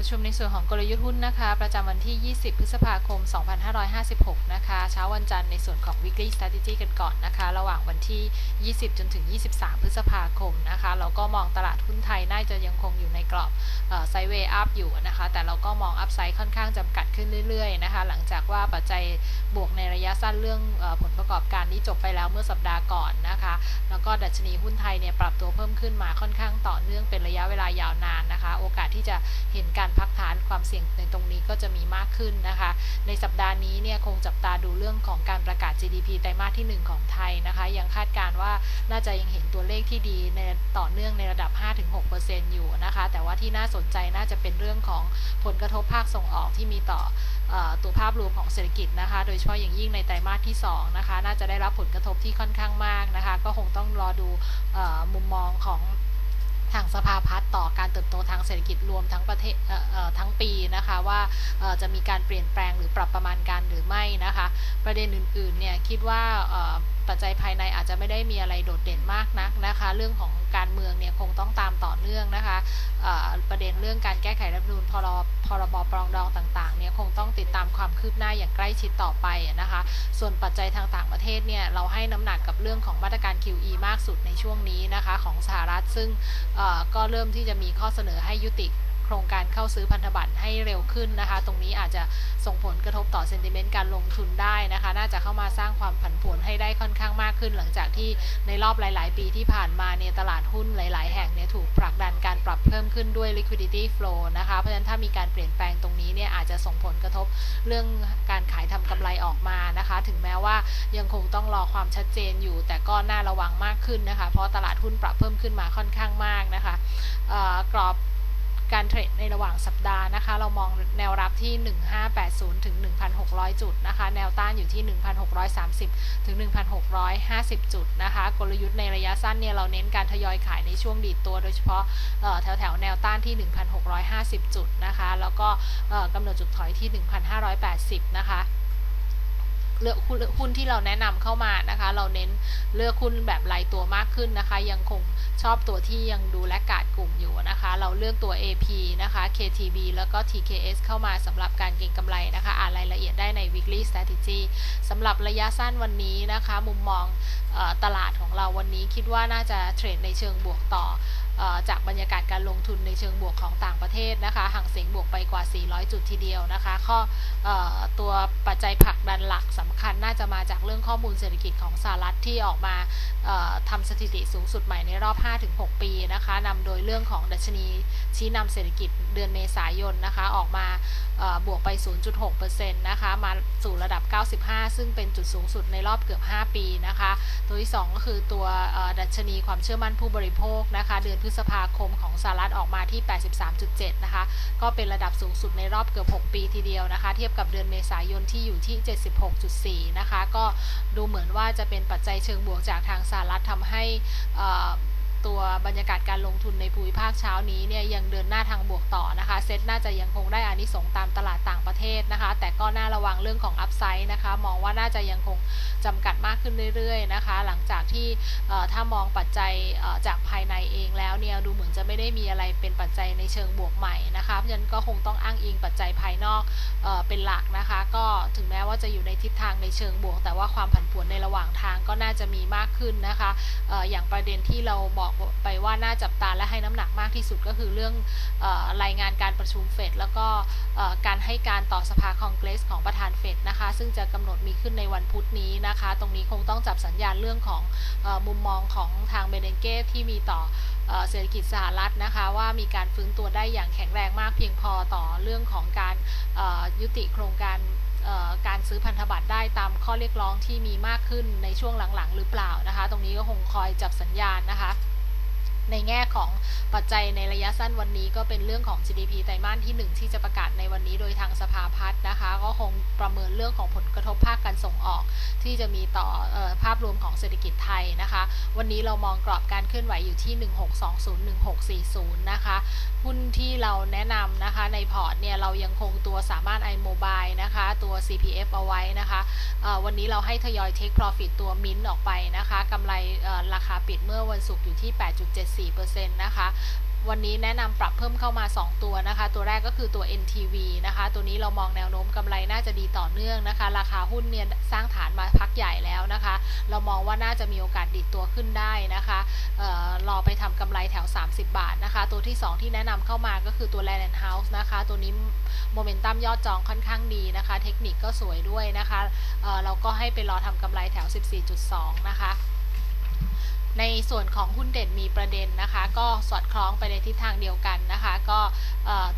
ประชุมในส่วนของกลยุทธ์หุ้นนะคะ ประจำวันที่ 20 พฤษภาคม 2556 นะคะ เช้าวันจันทร์ในส่วนของ weekly strategy กันก่อนนะคะ ระหว่างวันที่ 20 จนถึง 23 พฤษภาคมนะคะ เราก็มองตลาดหุ้นไทยน่าจะยังคงอยู่ในกรอบไซเวย์อัพอยู่นะคะ แต่เราก็มองอัพไซด์ค่อนข้างจำกัดขึ้นเรื่อยๆนะคะ หลังจากว่าปัจจัยบวกในระยะสั้นเรื่องออผลประกอบการนี้จบไปแล้วเมื่อสัปดาห์ก่อนนะคะ แล้วก็ดัชนีหุ้นไทยเนี่ยปรับตัวเพิ่มขึ้นมาค่อนข้างต่อเนื่องเป็นระยะเวลายาวนานนะคะ โอกาสที่จะเห็น เสี่ยงในตรงนี้ก็จะมีมากขึ้นนะคะ ในสัปดาห์นี้เนี่ยคงจับตาดูเรื่องของการประกาศ GDP ไตรมาสที่ 1 ของไทยนะคะ ยังคาดการณ์ว่าน่าจะยังเห็นตัวเลขที่ดีในต่อเนื่องในระดับ 5-6%อยู่นะคะ แต่ว่าที่น่าสนใจน่าจะเป็นเรื่องของผลกระทบภาคส่งออกที่มีต่อออตัวภาพรวมของเศรษฐกิจนะคะ โดยเฉพาะอย่างยิ่งในไตรมาสที่2นะคะ น่าจะได้รับผลกระทบที่ค่อนข้างมากนะคะ ก็คงต้องรอดูออมุมมองของ ทางสภาพัฒน์ต่อการเติบโตทางเศรษฐกิจรวมทั้งประเทศเทั้งปีนะคะว่าจะมีการเปลี่ยนแปลงหรือปรับประมาณการหรือไม่นะคะ ประเด็นอื่นๆเนี่ยคิดว่าปัจจัยภายในอาจจะไม่ได้มีอะไรโดดเด่นมากนักนะคะ เรื่องของการเมืองเนี่ยคงต้องตามต่อเนื่องนะคะประเด็นเรื่องการแก้ไขรัฐธรรมนูญพรบพรบปรองดองต่างๆเนี่ยคง ติดตามความคืบหน้าอย่างใกล้ชิดต่อไปนะคะ ส่วนปัจจัยทางต่างประเทศเนี่ยเราให้น้ำหนักกับเรื่องของมาตรการ QE มากสุดในช่วงนี้นะคะของสหรัฐซึ่งก็เริ่มที่จะมีข้อเสนอให้ยุติ โครงการเข้าซื้อพันธบัตรให้เร็วขึ้นนะคะ ตรงนี้อาจจะส่งผลกระทบต่อเซนติเมนต์การลงทุนได้นะคะ น่าจะเข้ามาสร้างความผันผวนให้ได้ค่อนข้างมากขึ้น หลังจากที่ในรอบหลาย ๆ ปีที่ผ่านมาเนี่ยตลาดหุ้นหลาย ๆ แห่งเนี่ยถูกผลักดันการปรับเพิ่มขึ้นด้วย liquidity flow นะคะ เพราะฉะนั้นถ้ามีการเปลี่ยนแปลงตรงนี้เนี่ยอาจจะส่งผลกระทบเรื่องการขายทำกำไรออกมานะคะ ถึงแม้ว่ายังคงต้องรอความชัดเจนอยู่ แต่ก็น่าระวังมากขึ้นนะคะ เพราะตลาดหุ้นปรับเพิ่มขึ้นมาค่อนข้างมากนะคะกรอบ การเทรดในระหว่างสัปดาห์นะคะ เรามองแนวรับที่ 1580 ถึง 1,600 จุดนะคะ แนวต้านอยู่ที่ 1,630 ถึง 1,650 จุดนะคะ กลยุทธ์ในระยะสั้นเนี่ยเราเน้นการทยอยขายในช่วงดีดตัวโดยเฉพาะแถวแถวแนวต้านที่ 1,650 จุดนะคะ แล้วก็กำหนดจุดถอยที่ 1,580 นะคะ เลือกหุ้นที่เราแนะนำเข้ามานะคะ เราเน้นเลือกหุ้นแบบรายตัวมากขึ้นนะคะ ยังคงชอบตัวที่ยังดูและกาดกลุ่มอยู่นะคะ เราเลือกตัว AP นะคะ KTB แล้วก็ TKS เข้ามาสำหรับการเก็งกำไรนะคะอ่านรายละเอียดได้ใน weekly strategy สำหรับระยะสั้นวันนี้นะคะ มุมมองออตลาดของเราวันนี้คิดว่าน่าจะเทรดในเชิงบวกต่อ จากบรรยากาศการลงทุนในเชิงบวกของต่างประเทศนะคะห่างเสียงบวกไปกว่า 400 จุดทีเดียวนะคะข้ออตัวปัจจัยผลักดันหลักสำคัญน่าจะมาจากเรื่องข้อมูลเศรษฐกิจของสหรัฐที่ออกมา ทำสถิติสูงสุดใหม่ในรอบ 5-6 ปีนะคะนำโดยเรื่องของดัชนีชี้นำเศรษฐกิจเดือนเมษายนนะคะ ออกมาบวกไป 0.6%นะคะ มาสู่ระดับ 95 ซึ่งเป็นจุดสูงสุดในรอบเกือบ 5 ปีนะคะ ตัวที่ 2 ก็คือตัวดัชนีความเชื่อมั่นผู้บริโภคนะคะ เดือนพฤษภาคมของสหรัฐออกมาที่ 83.7 นะคะ ก็เป็นระดับสูงสุดในรอบเกือบ 6 ปีทีเดียวนะคะ เทียบกับเดือนเมษายนที่อยู่ที่ 76.4 นะคะ ก็ดูเหมือนว่าจะเป็นปัจจัยเชิงบวกจากทางสหรัฐทำให้ตัวบรรยากาศการลงทุนในภูมิภาคเช้านี้เนี่ยยังเดินหน้าทางบวกต่อนะคะเซ็ตน่าจะยังคงได้อานิสงส์ตามตลาดต่างประเทศนะคะ แต่ก็น่าระวังเรื่องของอัพไซด์นะคะ มองว่าน่าจะยังคงจำกัดมากขึ้นเรื่อยๆนะคะ หลังจากที่ถ้ามองปัจจัยจากภายในเวดูเหมือนจะไม่ได้มีอะไรเป็นปัจจัยในเชิงบวกใหม่นะคะเพราะฉะนั้นก็คงต้องอ้างอิงปัจจัยภายนอกเออเป็นหลักนะคะ ก็ถึงแม้ว่าจะอยู่ในทิศทางในเชิงบวก แต่ว่าความผันผวนในระหว่างทางก็น่าจะมีมากขึ้นนะคะอออย่างประเด็นที่เราบอกไปว่าน่าจับตาและให้น้ำหนักมากที่สุดก็คือเรื่องออรายงานการประชุมเฟดแล้วก็การให้การต่อสภาคองเกรสของประธานเฟดนะคะ ซึ่งจะกำหนดมีขึ้นในวันพุธนี้นะคะ ตรงนี้คงต้องจับสัญญาณเรื่องของออมุมมองของทางเบเนเก้ที่มีต่อ เศรษฐกิจสหรัฐนะคะว่ามีการฟื้นตัวได้อย่างแข็งแรงมากเพียงพอต่อเรื่องของการยุติโครงการการซื้อพันธบัตรได้ตามข้อเรียกร้องที่มีมากขึ้นในช่วงหลังๆ หรือเปล่านะคะ ตรงนี้ก็คงคอยจับสัญญาณนะคะ ในแง่ของปัจจัยในระยะสั้นวันนี้ก็เป็นเรื่องของ GDP ไตรมาสที่ 1 ที่จะประกาศในวันนี้โดยทางสภาพัฒน์นะคะ ก็คงประเมินเรื่องของผลกระทบภาคการส่งออก ที่จะมีต่ออภาพรวมของเศรษฐกิจไทยนะคะ วันนี้เรามองกรอบการเคลื่อนไหวอยู่ที่ 1620-1640 นะคะหุ้นที่เราแนะนำนะคะในพอร์ตเนี่ยเรายังคงตัวสามารถ iMobile นะคะตัว CPF เอาไว้นะคะวันนี้เราให้ทยอย take profit ตัวมินออกไปนะคะกำไรราคาปิดเมื่อวันศุกร์อยู่ที่ 8.74นะคะวันนี้แนะนำปรับเพิ่มเข้ามา 2 ตัวนะคะ ตัวแรกก็คือตัว NTV นะคะ ตัวนี้เรามองแนวโน้มกำไรน่าจะดีต่อเนื่องนะคะ ราคาหุ้นเนี่ยสร้างฐานมาพักใหญ่แล้วนะคะ เรามองว่าน่าจะมีโอกาสดิดตัวขึ้นได้นะคะออรอไปทำกำไรแถว 30 บาทนะคะ ตัวที่ 2 ที่แนะนำเข้ามาก็คือตัว Land House นะคะ ตัวนี้โมเมนตัมยอดจองค่อนข้างดีนะคะ เทคนิคก็สวยด้วยนะคะเเราก็ให้ไปรอทำกำไรแถว 14.2 นะคะ ในส่วนของหุ้นเด่นมีประเด็นนะคะ ก็สอดคล้องไปในทิศทางเดียวกันนะคะ ก็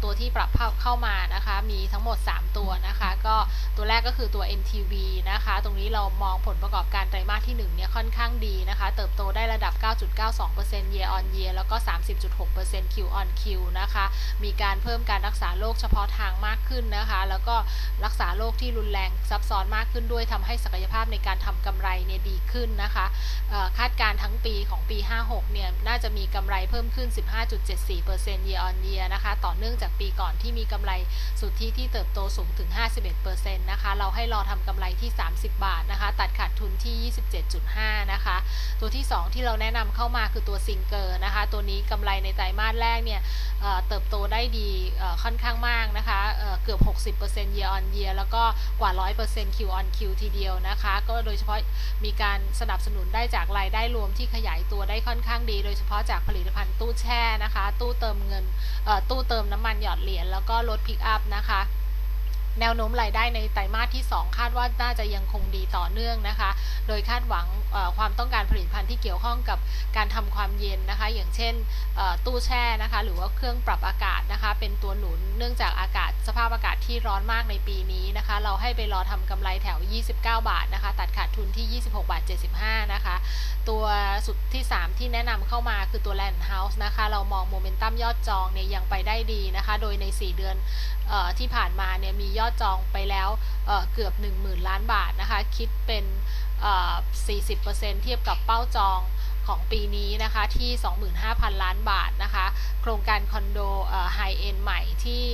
ตัวที่ปรับเข้ามานะคะ มีทั้งหมด 3 ตัวนะคะ ก็ตัวแรกก็คือตัว NTV นะคะ ตรงนี้เรามองผลประกอบการไตรมาสที่1เนี่ยค่อนข้างดีนะคะ เติบโตได้ระดับ 9.92% year on year แล้วก็ 30.6% Q on Q นะคะ มีการเพิ่มการรักษาโรคเฉพาะทางมากขึ้นนะคะ แล้วก็รักษาโรคที่รุนแรงซับซ้อนมากขึ้นด้วยทำให้ศักยภาพในการทำกำไรเนี่ยดีขึ้นนะคะคาดการณ์ทั้งปีของปี 56 เนี่ย น่าจะมีกำไรเพิ่มขึ้น 15.74% year on year นะคะ ต่อเนื่องจากปีก่อนที่มีกำไรสุทธิที่เติบโตสูงถึง 51%นะคะ เราให้รอทำกำไรที่ 30 บาทนะคะ ตัดขาดทุนที่ 27.5 นะคะ ตัวที่ 2 ที่เราแนะนำเข้ามาคือตัวซิงเกอร์นะคะ ตัวนี้กำไรในไตรมาสแรกเนี่ยเเติบโตได้ดีค่อนข้างมากนะคะเอ่อเกือบ 60% year on year แล้วก็กว่า 100% Q on Q ทีเดียวนะคะ ก็โดยเฉพาะมีการสนับสนุนได้จากรายได้รวมที่ขยายตัวได้ค่อนข้างดี โดยเฉพาะจากผลิตภัณฑ์ตู้แช่นะคะ ตู้เติมเงินตู้เติมน้ำมันหยอดเหรียญแล้วก็รถพิกอัพนะคะแนวโน้มรายได้ในไตรมาสที่ 2 คาดว่าน่าจะยังคงดีต่อเนื่องนะคะ โดยคาดหวังความต้องการผลิตภัณฑ์ที่เกี่ยวข้องกับการทำความเย็นนะคะ อย่างเช่นตู้แช่นะคะ หรือว่าเครื่องปรับอากาศนะคะ เป็นตัวหนุนเนื่องจากอากาศสภาพอากาศที่ร้อนมากในปีนี้นะคะ เราให้ไปรอทำกำไรแถว 29 บาทนะคะ ตัดขาดทุนที่ 26 บาท 75 นะคะ ตัว สุดที่ 3 ที่แนะนำเข้ามาคือตัว Land House นะคะ เรามองโมเมนตัมยอดจองเนี่ยยังไปได้ดีนะคะ โดยใน 4 เดือนออที่ผ่านมาเนี่ยมียอดจองไปแล้วเอ่อเกือบ 10,000 ล้านบาทนะคะ คิดเป็นเอ่อ40%เทียบกับเป้าจองของปีนี้นะคะที่ 25,000 ล้านบาทนะคะ โครงการคอนโดไฮเอ็นใหม่ที่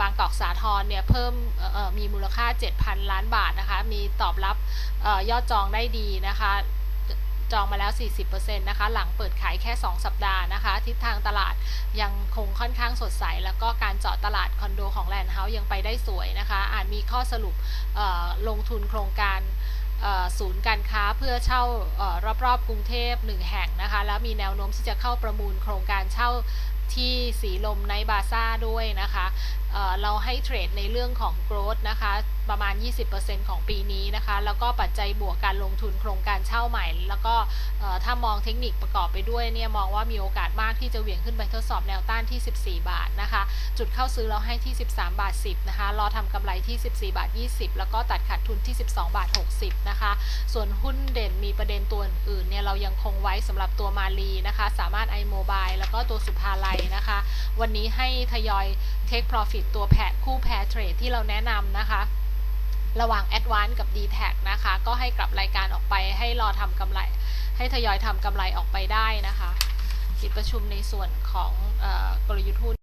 บางกอกสาทรเนี่ยเพิ่มมีมูลค่า 7,000 ล้านบาทนะคะ มีตอบรับอยอดจองได้ดีนะคะ จองมาแล้ว 40%นะคะ หลังเปิดขายแค่ 2 สัปดาห์นะคะ ทิศทางตลาดยังคงค่อนข้างสดใส แล้วก็การเจาะตลาดคอนโดของแลนด์เฮาส์ยังไปได้สวยนะคะ อาจมีข้อสรุปลงทุนโครงการศูนย์การค้าเพื่อเช่าออรอบๆ กรุงเทพ1แห่งนะคะ แล้วมีแนวโน้มที่จะเข้าประมูลโครงการเช่าที่สีลมในบาซ่าด้วยนะคะเเราให้เทรดในเรื่องของ growth นะคะ ประมาณ 20%ของปีนี้นะคะ แล้วก็ปัจจัยบวกการลงทุนโครงการเช่าใหม่ แล้วก็ถ้ามองเทคนิคประกอบไปด้วยเนี่ยมองว่ามีโอกาสมากที่จะเหวี่ยงขึ้นไปทดสอบแนวต้านที่ 14 บาทนะคะ จุดเข้าซื้อเราให้ที่ 13 บาท 10 นะคะ รอทำกำไรที่ 14 บาท 20 แล้วก็ตัดขาดทุนที่ 12 บาท 60 นะคะ ส่วนหุ้นเด่นมีประเด็นตัวอื่นเนี่ยเรายังคงไว้สำหรับตัวมาลีนะคะ สามารถ iMobile แล้วก็ตัวสุภาลัยนะคะ วันนี้ให้ทยอย take profit ตัวแพะคู่แพรเทรดที่เราแนะนำนะคะ ระหว่าง a d v a n c e กับ d t แทนะคะ ก็ให้กลับรายการออกไปให้รอทำกำไร ให้ทยอยทำกำไรออกไปได้นะคะ ปิดประชุมในส่วนของออกลยุทธ์หุ้น